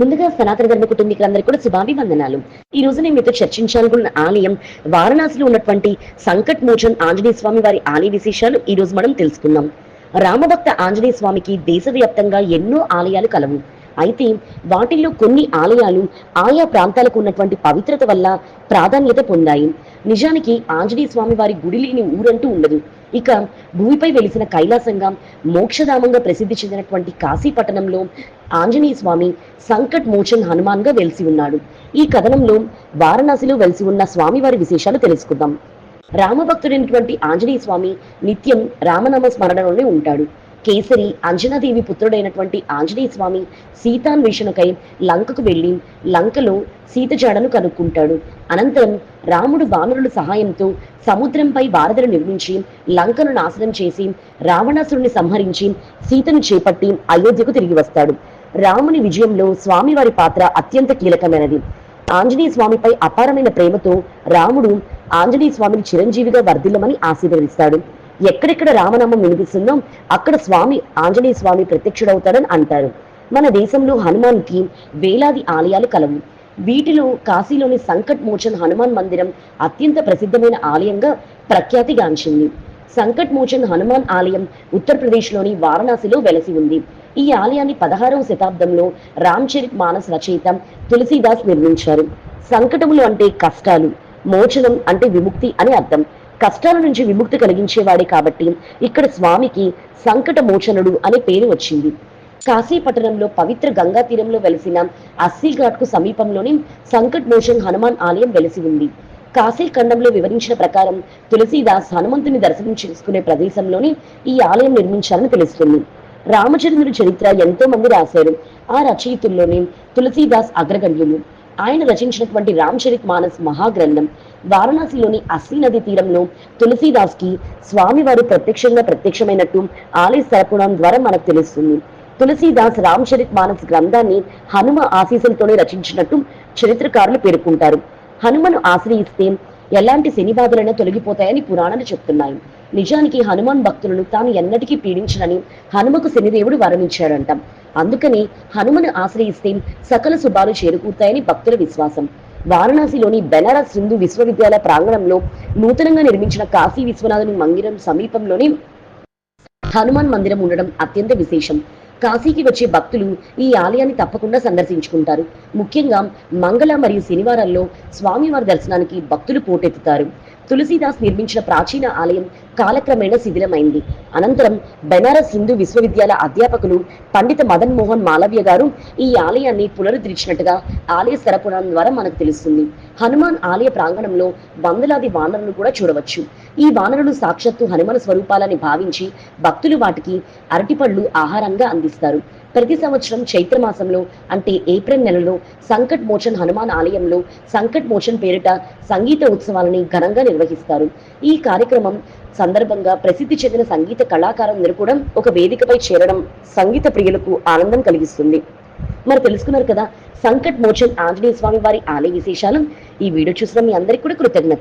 ముందుగా సనాతన ధర్మ కుటుంబీకులందరికీ కూడా శుభాభివందనాలు. ఈ రోజు నేను మీతో చర్చించాలనుకున్న ఆలయం వారణాసిలో ఉన్నటువంటి సంకట్ మోచన్ ఆంజనేయ స్వామి వారి ఆలయ విశేషాలు ఈ రోజు మనం తెలుసుకుందాం. రామభక్త ఆంజనేయ స్వామికి దేశవ్యాప్తంగా ఎన్నో ఆలయాలు కలవు. అయితే వాటిల్లో కొన్ని ఆలయాలు ఆయా ప్రాంతాలకు ఉన్నటువంటి పవిత్రత వల్ల ప్రాధాన్యత పొందాయి. నిజానికి ఆంజనేయ స్వామి వారి గుడి లేని ఊరంటూ ఉండదు. ఇక భూమిపై వెలిసిన కైలాసంగా మోక్షధామంగా ప్రసిద్ధి చెందినటువంటి కాశీ పట్టణంలో ఆంజనేయ స్వామి సంకట్ మోచన్ హనుమాన్గా వెలిసి ఉన్నాడు. ఈ కథనంలో వారణాసిలో వెలిసి ఉన్న స్వామివారి విశేషాలు తెలుసుకుందాం. రామభక్తుడైనటువంటి ఆంజనేయ స్వామి నిత్యం రామనామ స్మరణలోనే ఉంటాడు. కేసరి అంజనాదేవి పుత్రుడైనటువంటి ఆంజనేయ స్వామి సీతాన్వేషణకై లంకకు వెళ్ళి లంకలో సీత జాడను కనుక్కుంటాడు. అనంతరం రాముడు వానరుల సహాయంతో సముద్రంపై వారధులు నిర్మించి లంకను నాశనం చేసి రావణాసురుని సంహరించి సీతను చేపట్టి అయోధ్యకు తిరిగి వస్తాడు. రాముని విజయంలో స్వామివారి పాత్ర అత్యంత కీలకమైనది. ఆంజనేయ స్వామిపై అపారమైన ప్రేమతో రాముడు ఆంజనేయ స్వామిని చిరంజీవిగా వర్ధిల్లమని ఆశీర్వదిస్తాడు. ఎక్కడెక్కడ రామనామం వినిపిస్తుందో అక్కడ స్వామి ఆంజనేయ స్వామి ప్రత్యక్షుడవుతాడని అంటారు. మన దేశంలో హనుమాన్కి వేలాది ఆలయాలు కలవు. వీటిలో కాశీలోని సంకట్ మోచన్ హనుమాన్ మందిరం అత్యంత ప్రసిద్ధమైన ఆలయంగా ప్రఖ్యాతిగాంచింది. సంకట్ మోచన్ హనుమాన్ ఆలయం ఉత్తరప్రదేశ్లోని వారణాసిలో వెలసి ఉంది. ఈ ఆలయాన్ని పదహారవ శతాబ్దంలో రామ్చరిత్ మానస్ రచయిత తులసీదాస్ నిర్మించారు. సంకటములు అంటే కష్టాలు మోచనం అంటే విముక్తి అని అర్థం. కష్టాల నుంచి విముక్తి కలిగించేవాడే కాబట్టి ఇక్కడ స్వామికి సంకట మోచనుడు అనే పేరు వచ్చింది. కాశీ పట్టణంలో పవిత్ర గంగా తీరంలో వెలిసిన అస్సీ ఘాట్కు సమీపంలోని సంకట్ మోచన్ హనుమాన్ ఆలయం వెలిసి ఉంది. కాశీ ఖండంలో వివరించిన ప్రకారం తులసీదాస్ హనుమంతుని దర్శనం చేసుకునే ప్రదేశంలోని ఈ ఆలయం నిర్మించాలని తెలుస్తుంది. రామచంద్రుడి చరిత్ర ఎంతో మంది రాశారు. ఆ రచయితుల్లోనే తులసీదాస్ అగ్రగణ్యులు. ఆయన రచించినటువంటి రామచరిత్ మానస్ మహాగ్రంథం వారణాసిలోని అస్సీ నది తీరంలో తులసీదాస్కి స్వామివారు ప్రత్యక్షంగా ప్రత్యక్షమైనట్టు ఆలయ సరపుణం ద్వారా మనకు తెలుస్తుంది. తులసీదాస్ రామచరిత్ మానస్ గ్రంథాన్ని హనుమ ఆశీసులతోనే రచించినట్టు చరిత్రకారులు పేర్కొంటారు. హనుమను ఆశ్రయిస్తే ఎలాంటి శని బాధలైనా తొలగిపోతాయని పురాణాలు చెప్తున్నాయి. నిజానికి హనుమాన్ భక్తులను తాను ఎన్నటికీ పీడించనని హనుమకు శనిదేవుడు వరణించాడంట అందుకని హనుమను ఆశ్రయిస్తే సకల శుభాలు చేరుకుతాయని భక్తుల విశ్వాసం. వారణాసిలోని బెనారస్ హిందూ విశ్వవిద్యాలయ ప్రాంగణంలో నూతనంగా నిర్మించిన కాశీ విశ్వనాథుని మందిరం సమీపంలోని హనుమాన్ మందిరం ఉండడం అత్యంత విశేషం. కాశీకి వచ్చే భక్తులు ఈ ఆలయాన్ని తప్పకుండా సందర్శించుకుంటారు. ముఖ్యంగా మంగళ మరియు శనివారాల్లో స్వామివారి దర్శనానికి భక్తులు పోటెత్తుతారు. తులసీదాస్ నిర్మించిన ప్రాచీన ఆలయం కాలక్రమేణా శిథిలమైంది. అనంతరం బెనారస్ హిందూ విశ్వవిద్యాలయ అధ్యాపకులు పండిత మదన్ మోహన్ మాలవ్య గారు ఈ ఆలయాన్ని పునరుద్ధరించినట్టుగా ఆలయ సరపురం ద్వారా మనకు తెలుస్తుంది. హనుమాన్ ఆలయ ప్రాంగణంలో వందలాది వానరులు కూడా చూడవచ్చు. ఈ వానరులు సాక్షాత్తు హనుమాన్ స్వరూపాలని భావించి భక్తులు వాటికి అరటిపళ్ళు ఆహారంగా అంది అందిస్తారు ప్రతి సంవత్సరం చైత్ర మాసంలో అంటే ఏప్రిల్ నెలలో సంకట్ మోచన్ హనుమాన్ ఆలయంలో సంకట్ మోచన్ పేరిట సంగీత ఉత్సవాలని ఘనంగా నిర్వహిస్తారు. ఈ కార్యక్రమం సందర్భంగా ప్రసిద్ధి చెందిన సంగీత కళాకారులందరూ కూడా ఒక వేదికపై చేరడం సంగీత ప్రియులకు ఆనందం కలిగిస్తుంది. మరి తెలుసుకున్నారు కదా సంకట్ మోచన్ ఆంజనేయ స్వామి వారి ఆలయ విశేషాలు. ఈ వీడియో చూసిన మీ అందరికీ కూడా కృతజ్ఞతలు.